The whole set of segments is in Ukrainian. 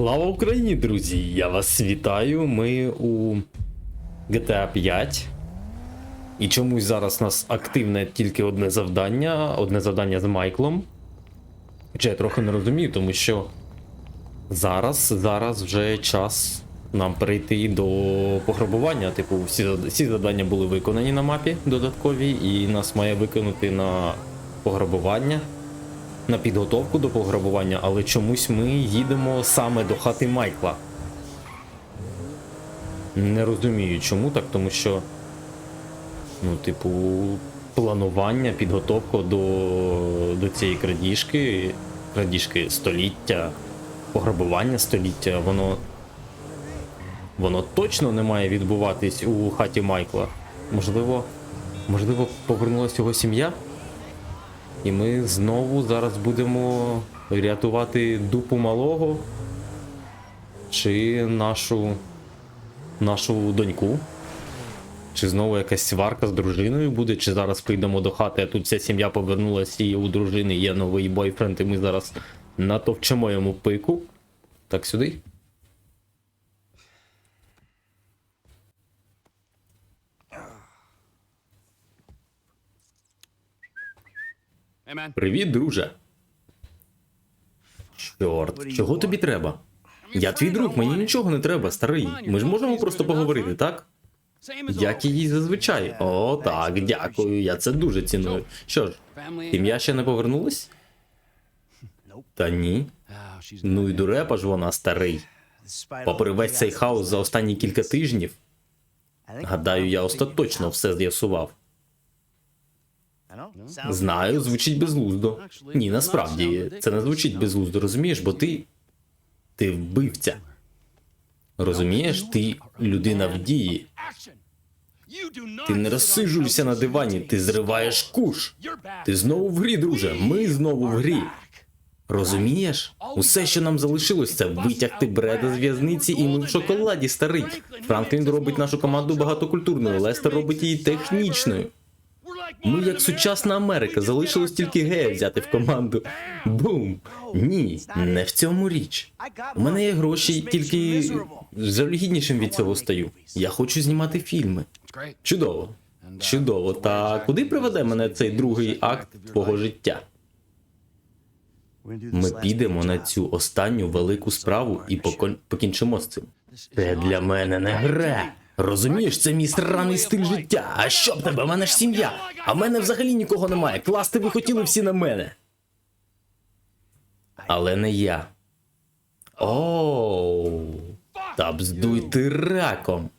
Слава Україні, друзі! Я вас вітаю. Ми у GTA 5. І чомусь зараз у нас активне тільки одне завдання. Одне завдання з Майклом. Хоча я трохи не розумію, тому що зараз, зараз вже час нам перейти до пограбування. Типу, всі, всі завдання були виконані на мапі додаткові, і нас має виконати на пограбування на підготовку до пограбування, але чомусь ми їдемо саме до хати Майкла. Не розумію, чому так, тому що. Ну, типу, планування, підготовка до, до цієї крадіжки, крадіжки століття, пограбування століття, воно. Воно точно не має відбуватись у хаті Майкла. Можливо, можливо, повернулася його сім'я? І ми знову зараз будемо рятувати дупу малого чи нашу нашу доньку. Чи знову якась сварка з дружиною буде, чи зараз прийдемо до хати, а тут вся сім'я повернулася і у дружини є новий бойфренд, і ми зараз натовчемо йому пику. Так сюди. Привіт, друже. Чорт, чого тобі треба? Я твій друг, мені нічого не треба, старий. Ми ж можемо просто поговорити, так? Як і зазвичай. О, так, дякую, я це дуже ціную. Що ж, сім'я ще не повернулась? Та ні. Oh, Ну і дурепа ж вона старий. Попри весь цей хаос за останні кілька тижнів, гадаю, я остаточно все з'ясував. Знаю, звучить безглуздо. Ні, насправді, це не звучить безглуздо, розумієш, бо ти. Ти вбивця. Розумієш, ти людина в дії. Ти не розсиджуєшся на дивані, ти зриваєш куш. Ти знову в грі, друже. Ми знову в грі. Розумієш? Усе, що нам залишилось, це витягти Бреда з в'язниці, і ми в шоколаді, старий. Франклін робить нашу команду багатокультурною, Лестер робить її технічною. Ми як сучасна Америка, залишилось тільки гея взяти в команду. Бум! Ні, не в цьому річ. У мене є гроші, тільки жалюгіднішим від цього стаю. Я хочу знімати фільми. Чудово. Чудово. Та куди приведе мене цей другий акт твого життя? Ми підемо на цю останню велику справу і покон- покінчимо з цим. Це для мене не гра. Розумієш, це мій сраний стиль життя. А що б тебе? У мене ж сім'я. А в мене взагалі нікого немає. Класти ви хотіли всі на мене. Але не я. Оу. Та бздуй ти раком.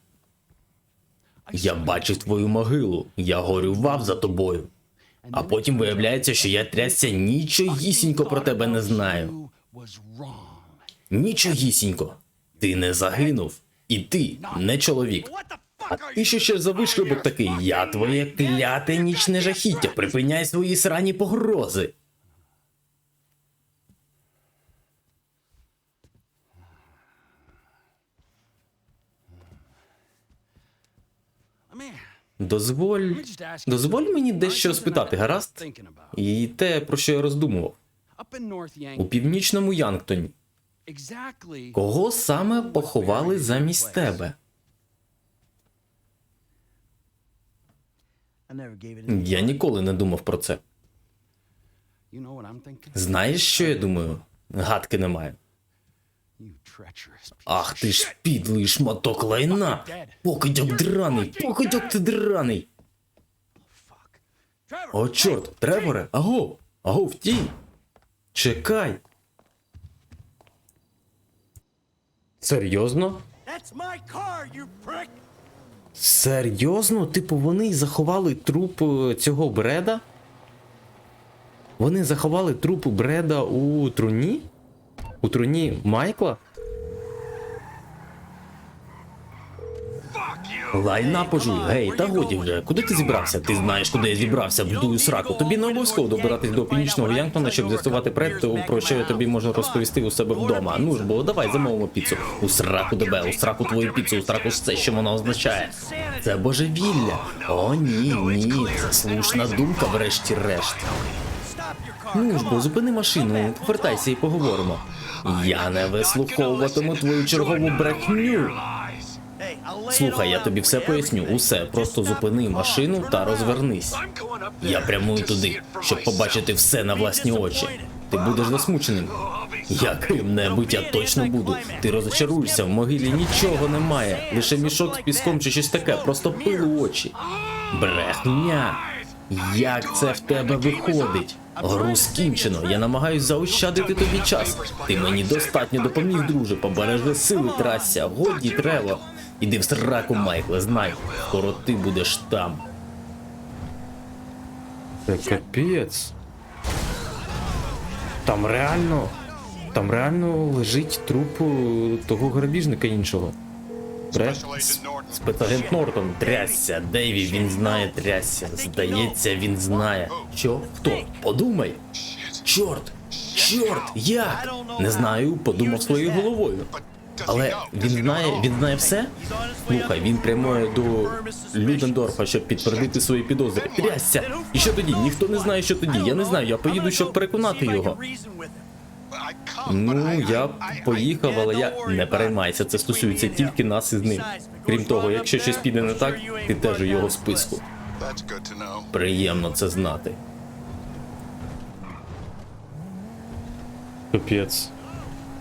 Я бачив твою могилу, я горював за тобою. А потім виявляється, що я трясся нічогісінько про тебе не знаю. Нічогісінько. Ти не загинув. І ти не чоловік. А ти що ще за вишкрибок такий? Я твоє кляте нічне жахіття. Припиняй свої срані погрози. Дозволь. Дозволь мені дещо спитати, гаразд? І те, про що я роздумував. У північному Янгтоні. Кого саме поховали замість тебе? Я ніколи не думав про це. Знаєш, що я думаю? Гадки немає. Ах ти ж підлий шматок лайна! Покидьок драний, покидьок ти драний! О, чорт, Треворе, аго, аго, втій! Чекай! Серйозно? Car! Серйозно? Типу, вони заховали труп е, цього Бреда? Вони заховали труп Бреда у труні? У труні Майкла? Лайна пожуй, гей, та годі вже. Куди ти зібрався? Ти знаєш, куди я зібрався, вдую сраку. Тобі не обов'язково добиратись до північного Янктона, щоб з'ясувати пред, про що я тобі можу розповісти у себе вдома. Ну ж бо давай замовимо піцу. У сраку тебе, у сраку твою піцу, у сраку все, що вона означає. Це божевілля. О, ні, ні, це слушна думка, врешті-решт. Ну ж бо, зупини машину, повертайся і поговоримо. Я не вислуховуватиму твою чергову брехню. Слухай, я тобі все поясню, усе. Просто зупини машину та розвернись. Я прямую туди, щоб побачити все на власні очі. Ти будеш засмученим. Яким-небудь я точно буду. Ти розочаруєшся, в могилі нічого немає. Лише мішок з піском чи щось таке, просто пили очі. Брехня. Як це в тебе виходить? Гру скінчено. Я намагаюсь заощадити тобі час. Ти мені достатньо допоміг, друже. Побережи сили, трася. Годі, Трево. Іди в сраку, Майкле, знай. Скоро ти будеш там. Це капець. Там реально. Там реально лежить труп е, того грабіжника іншого. Бред? Спецагент Нортон, трясся. Дейві, він знає трясся. Здається, він знає. Що? Хто? Подумай. Чорт! Чорт! Як? Не знаю, подумав своєю головою. Але він знає, він знає все? Слухай, він прямує до Людендорфа, щоб підтвердити свої підозри. Трясся! І що тоді? Ніхто не знає, що тоді. Я не знаю, я поїду, щоб переконати його. Ну, я поїхав, але я не переймайся, це стосується тільки нас із ним. Крім того, якщо щось піде не так, ти теж у його списку. Приємно це знати. Капець.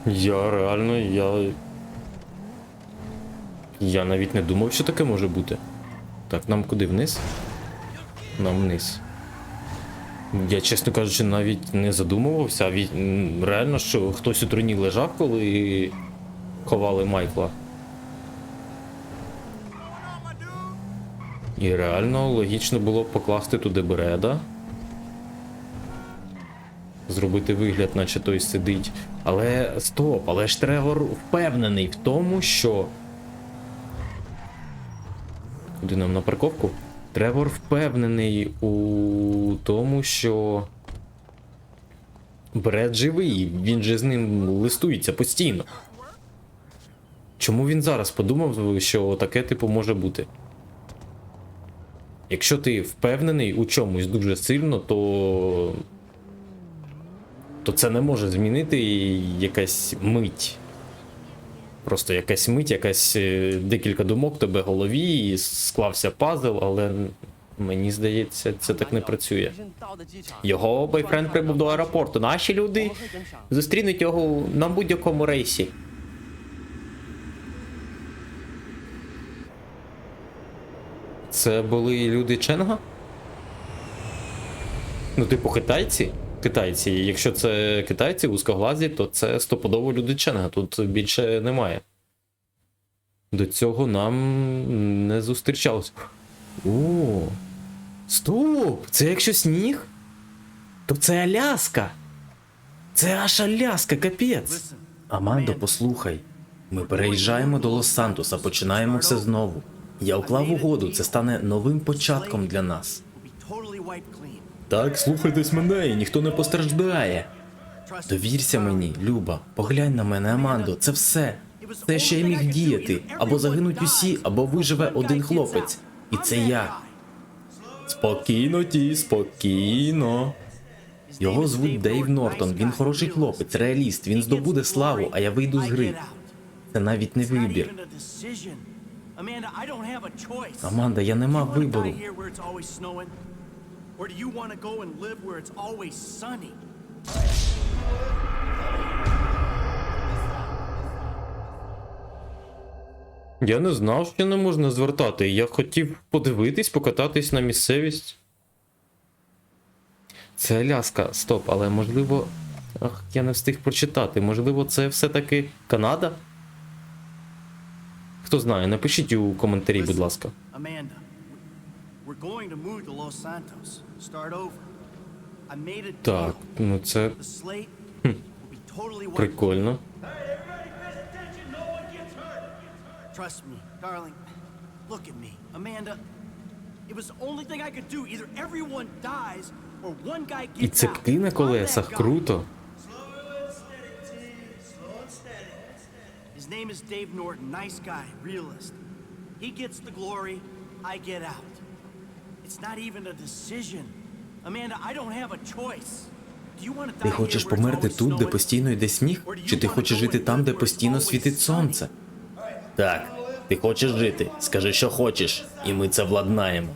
Я реально, я. Я навіть не думав, що таке може бути. Так, нам куди вниз? Нам вниз. Я, чесно кажучи, навіть не задумувався, реально, що хтось у труні лежав, коли ховали Майкла. І реально логічно було б покласти туди Бреда. Зробити вигляд, наче той сидить. Але стоп, але ж Тревор впевнений в тому, що. Куди нам на парковку? Тревор впевнений у тому, що. Бред живий, він же з ним листується постійно. Чому він зараз подумав, що таке типу може бути? Якщо ти впевнений у чомусь дуже сильно, то. то це не може змінити якась мить. Просто якась мить, якась е, декілька думок тебе в голові, і склався пазл, але мені здається, це так не працює. Його бойфренд прибув до аеропорту. Наші люди зустрінуть його на будь-якому рейсі. Це були люди Ченга? Ну, типу, китайці? Китайці. Якщо це китайці вузькоглазі, то це стопудово люди Ченга. Тут більше немає. До цього нам не зустрічалось. О! Стоп! Це якщо сніг? То це Аляска! Це аж Аляска, капець! Амандо, послухай. Ми переїжджаємо до Лос-Сантоса, починаємо все знову. Я уклав угоду, це стане новим початком для нас. Так, слухайтесь мене, і ніхто не постраждає. Довірся мені, Люба, поглянь на мене, Амандо, це все. Це що я міг діяти. Або загинуть усі, або виживе один хлопець. І це я. Спокійно, ті, спокійно. Його звуть Дейв Нортон. Він хороший хлопець, реаліст. Він здобуде славу, а я вийду з гри. Це навіть не вибір. Аманда, я не мав вибору. Or do you want to go and live where it's always sunny? Я не знав, що не можна звертати. Я хотів подивитись, покататись на місцевість. Це Аляска, стоп, але можливо. Ах, я не встиг прочитати. Можливо, це все-таки Канада? Хто знає, напишіть у коментарі, будь ласка. Amanda, we're going to move to Los Santos. Start over. I made a Так, deal. ну це The slate will be totally wiped. прикольно. Trust me, darling. Look at me, Amanda. It was the only thing I could do. Either everyone dies or one guy І gets out. цепки на I'm колесах, that guy. круто. His name is Dave Norton. Nice guy, realist. He gets the glory, I get out. Ти хочеш померти тут, де постійно йде сніг? Чи ти хочеш жити там, де постійно світить сонце? Так, ти хочеш жити. Скажи, що хочеш, і ми це владнаємо.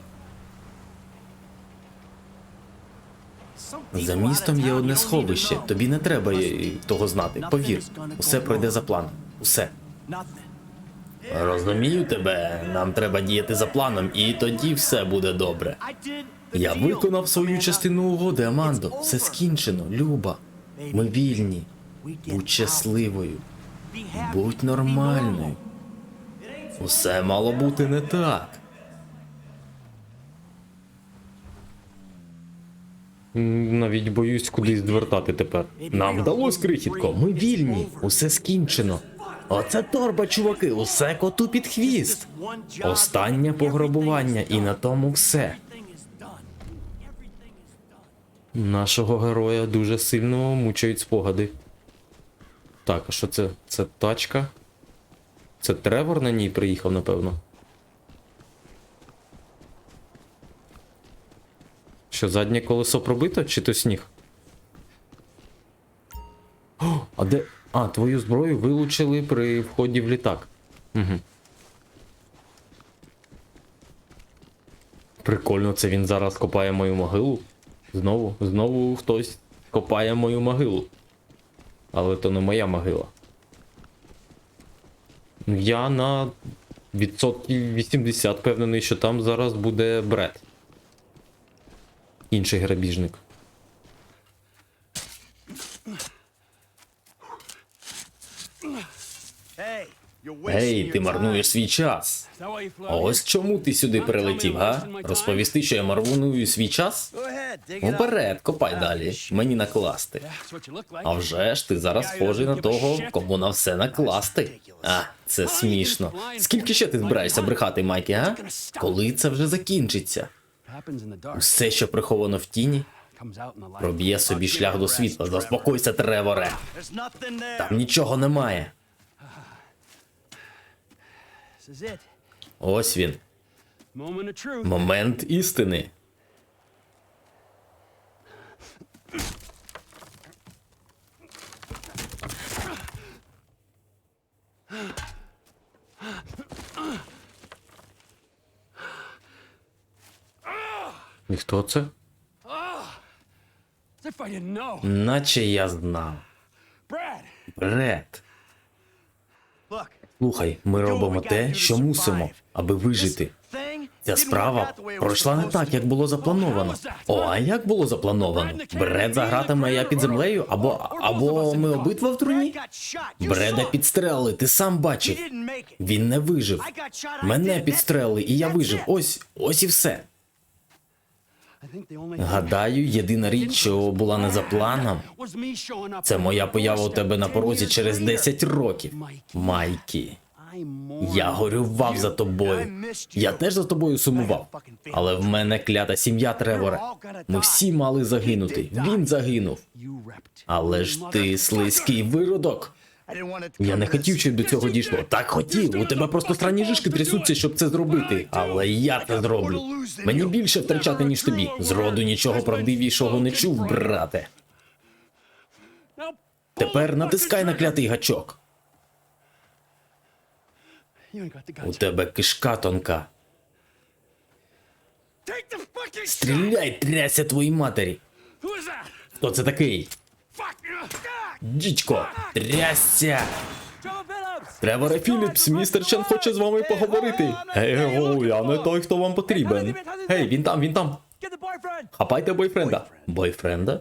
За містом є одне сховище. Тобі не треба е, того знати. Повір, усе пройде за планом. Усе. Розумію тебе. Нам треба діяти за планом, і тоді все буде добре. Я виконав свою частину угоди, Амандо. Все скінчено, Люба. Ми вільні. Будь щасливою. Будь нормальною. Усе мало бути не так. Навіть боюсь кудись звертати тепер. Нам вдалося, крихітко. Ми вільні. Усе скінчено. Оце торба, чуваки, усе коту під хвіст. Останнє пограбування, і на тому все. Нашого героя дуже сильно мучають спогади. Так, а що це? Це тачка? Це Тревор на ній приїхав, напевно. Що, заднє колесо пробито, чи то сніг? А твою зброю вилучили при вході в літак. Угу. Прикольно, це він зараз копає мою могилу. Знову, знову хтось копає мою могилу. Але то не моя могила. Я на відсотків 80 впевнений, що там зараз буде Бред. Інший грабіжник. Гей, ти марнуєш свій час. Ось чому ти сюди прилетів, га? Розповісти, що я марную свій час? Уперед, копай далі. Мені накласти. А вже ж ти зараз схожий на того, кому на все накласти. А, це смішно. Скільки ще ти збираєшся брехати, Майкі, а? Коли це вже закінчиться? Все, що приховано в тіні, проб'є собі шлях до світла. Заспокойся, Треворе. Там нічого немає. Ось він. Момент істини. І хто це? Наче я знав. Бред. Слухай, ми робимо те, що мусимо, аби вижити. Ця справа пройшла не так, як було заплановано. О, а як було заплановано? Бред за гратами, а я під землею, або або ми обидва в труні? Бреда підстрелили, ти сам бачив. Він не вижив. Мене підстрелили, і я вижив. Ось, ось і все. Гадаю, єдина річ, що була не за планом, це моя поява у тебе на порозі через 10 років. Майкі. Я горював за тобою. Я теж за тобою сумував. Але в мене клята сім'я Тревора. Ми всі мали загинути. Він загинув. Але ж ти слизький виродок. Я не хотів, щоб до цього дійшло. Так хотів. У тебе просто странні жишки трясуться, щоб це зробити. Але я це зроблю. Мені більше втрачати, ніж тобі. Зроду нічого правдивішого не чув, брате. Тепер натискай на клятий гачок. У тебе кишка тонка. Стріляй, тряся твоїй матері. Хто це такий? Дідько, трясся! Треворе Філіпс, містер Чен хоче з вами поговорити. Гей, о, я не той, хто вам потрібен. Гей, він там, він там. Хапайте бойфренда. Бойфренда?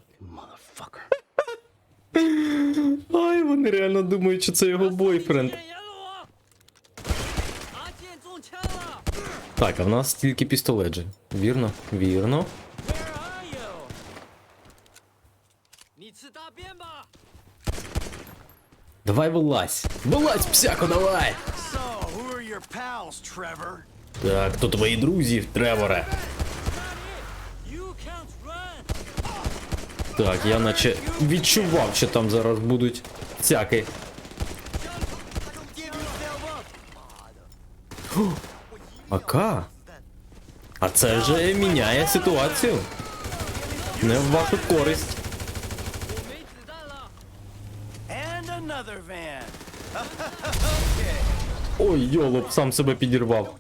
Ай, вони реально думають, що це його бойфренд. Так, а в нас тільки пістолет же. Вірно, вірно. Давай вилазь. Вилазь, псяко, давай! So, who are your pals, Trevor? Так, то твої друзі, Треворе. Так, я наче відчував, що там зараз будуть всякі. Фу, Ака. А це вже міняє ситуацію. Не в вашу користь. Ой, йолоп, сам себе підірвав.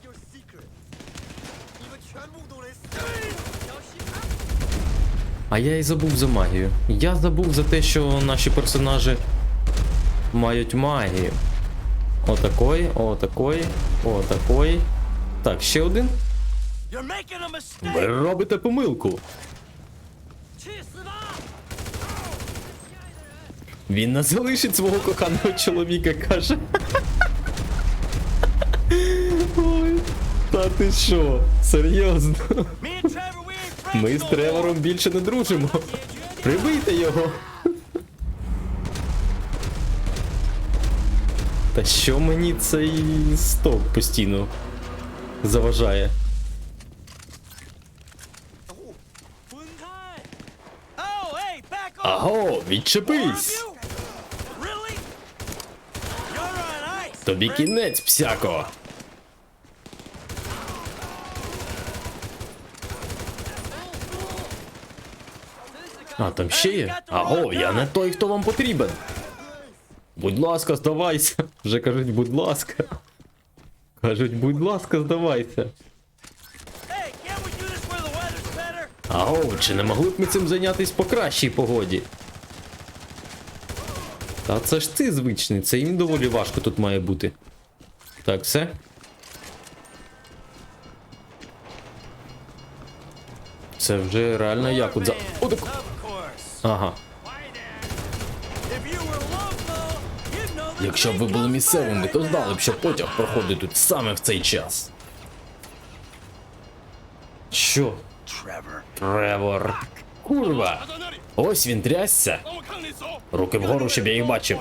А я і забув за магію. Я забув за те, що наші персонажі мають магію. Отакої, отакої, отакої. Так, ще один. Ви робите помилку. Він не залишить свого коханого чоловіка, каже. Ой, та ти що? Серйозно? Ми з. Тревором більше не дружимо. Прибийте його. Та що мені цей стовп постійно заважає? Аго, відчепись! Тобі кінець, псяко! А, там ще є? Аго, я не той, хто вам потрібен. Будь ласка, здавайся. Вже кажуть, будь ласка. Кажуть, будь ласка, здавайся. Аго, чи не могли б ми цим зайнятись по кращій погоді? Та це ж ти звичний, це їм доволі важко тут має бути. Так, все. Це вже реально як от за. О, так... Ага. Якщо б ви були місцевими, то знали б, що потяг проходить тут саме в цей час. Що? Тревор. Курва! Ось він трясся. Руки вгору, щоб я їх бачив.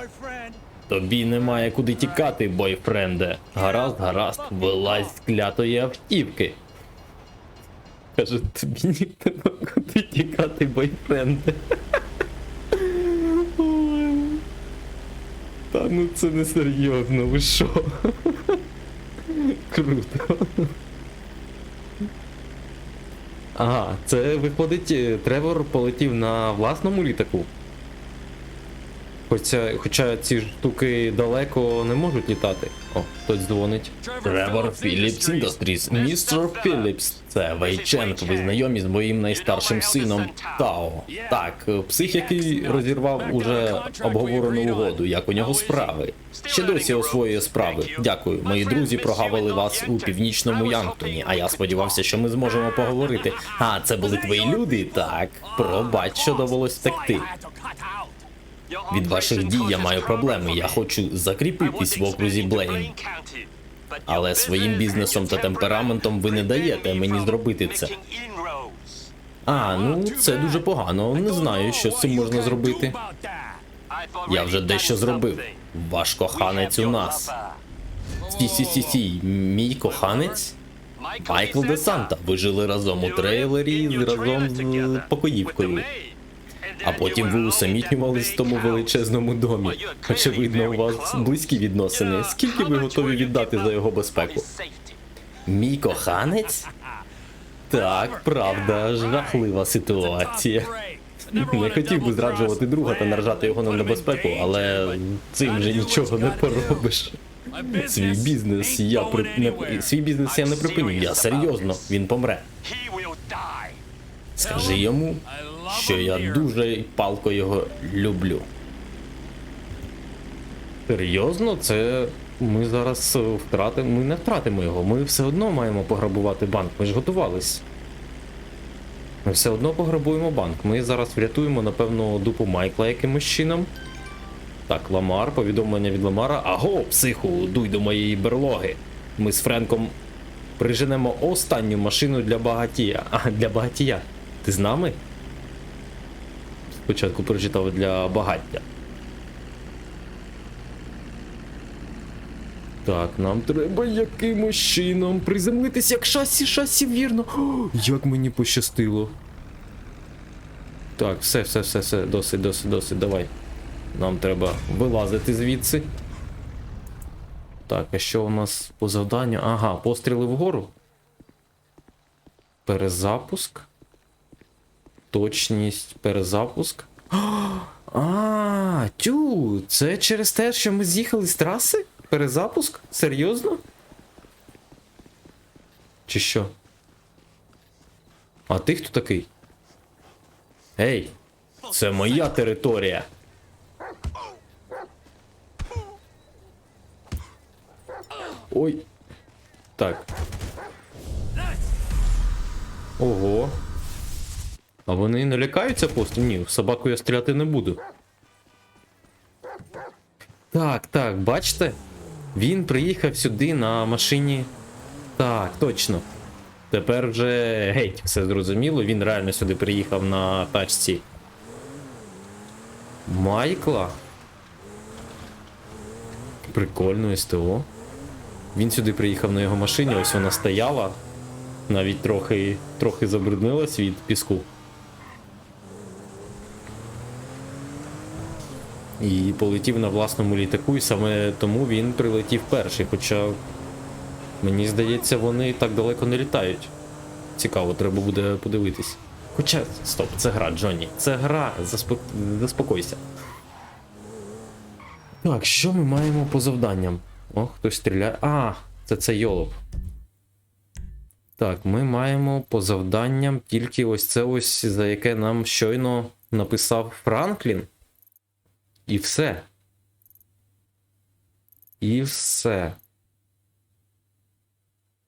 Тобі немає куди тікати, бойфренде. Гаразд, гаразд, вилазь з клятої автівки. Каже, тобі не куди тікати, бойфренди. Та ну це не серйозно, ви що? Круто. Ага, це виходить, Тревор полетів на власному літаку. Хоча, хоча ці штуки далеко не можуть літати. О, хтось дзвонить. Тревор Філіпс Industries. Містер Філіпс. Це Вейченк. Ви знайомі з моїм найстаршим сином Тао. Так, псих, який розірвав уже обговорену угоду, як у нього справи. Ще досі освоює справи. Дякую. Мої друзі прогавили вас у північному Янктоні, а я сподівався, що ми зможемо поговорити. А, це були твої люди? Так. Пробач, що довелось втекти. Від ваших дій я маю проблеми. Я хочу закріпитись в окрузі Блейн. Але своїм бізнесом та темпераментом ви не даєте мені зробити це. А, ну це дуже погано. Не знаю, що з цим можна зробити. Я вже дещо зробив. Ваш коханець у нас. Сі сі сі сі мій коханець? Майкл Де Санта. Ви жили разом у трейлері разом з покоївкою. А потім ви усамітнювались в тому величезному домі. Очевидно, у вас близькі відносини. Скільки ви готові віддати за його безпеку? Мій коханець? Так, правда, жахлива ситуація. Не хотів би зраджувати друга та наражати його на небезпеку, але цим вже нічого не поробиш. Свій бізнес я при... не... свій бізнес я не припиню. Я серйозно, він помре. Скажи йому, що я дуже палко його люблю. Серйозно, це ми зараз втратимо. Ми не втратимо його. Ми все одно маємо пограбувати банк. Ми ж готувались. Ми все одно пограбуємо банк. Ми зараз врятуємо, напевно, дупу Майкла якимось чином. Так, Ламар, повідомлення від Ламара. Аго, психу, дуй до моєї берлоги. Ми з Френком приженемо останню машину для багатія. А, для багатія. Ти з нами? Спочатку прочитав для багаття. Так, нам треба якимось чином приземлитись як шасі, шасі, вірно. О, як мені пощастило. Так, все, все, все, все, досить, досить, досить, давай. Нам треба вилазити звідси. Так, а що у нас по завданню? Ага, постріли вгору. Перезапуск. Точність, перезапуск. А, тю, це через те, що ми з'їхали з траси? Перезапуск? Серйозно? Чи що? А ти хто такий? Ей, це моя територія. Ой. Так. Ого. А вони не лякаються просто? Ні, в собаку я стріляти не буду. Так, так, бачите? Він приїхав сюди на машині. Так, точно. Тепер вже геть, все зрозуміло. Він реально сюди приїхав на тачці. Майкла. Прикольно СТО. Він сюди приїхав на його машині, ось вона стояла. Навіть трохи, трохи забруднилась від піску. І полетів на власному літаку, і саме тому він прилетів перший. Хоча, мені здається, вони так далеко не літають. Цікаво, треба буде подивитись. Хоча, стоп, це гра, Джонні. Це гра, заспок... заспокойся. Так, що ми маємо по завданням? О, хтось стріляє. А, це це йолоп. Так, ми маємо по завданням тільки ось це ось, за яке нам щойно написав Франклін. І все. І все.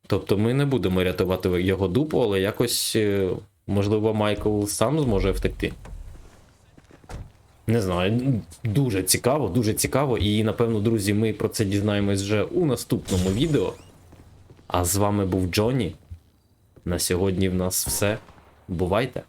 Тобто ми не будемо рятувати його дупу, але якось, е, можливо, Майкл сам зможе втекти. Не знаю, дуже цікаво, дуже цікаво. І напевно, друзі, ми про це дізнаємось вже у наступному відео. А з вами був Джонні. На сьогодні в нас все. Бувайте!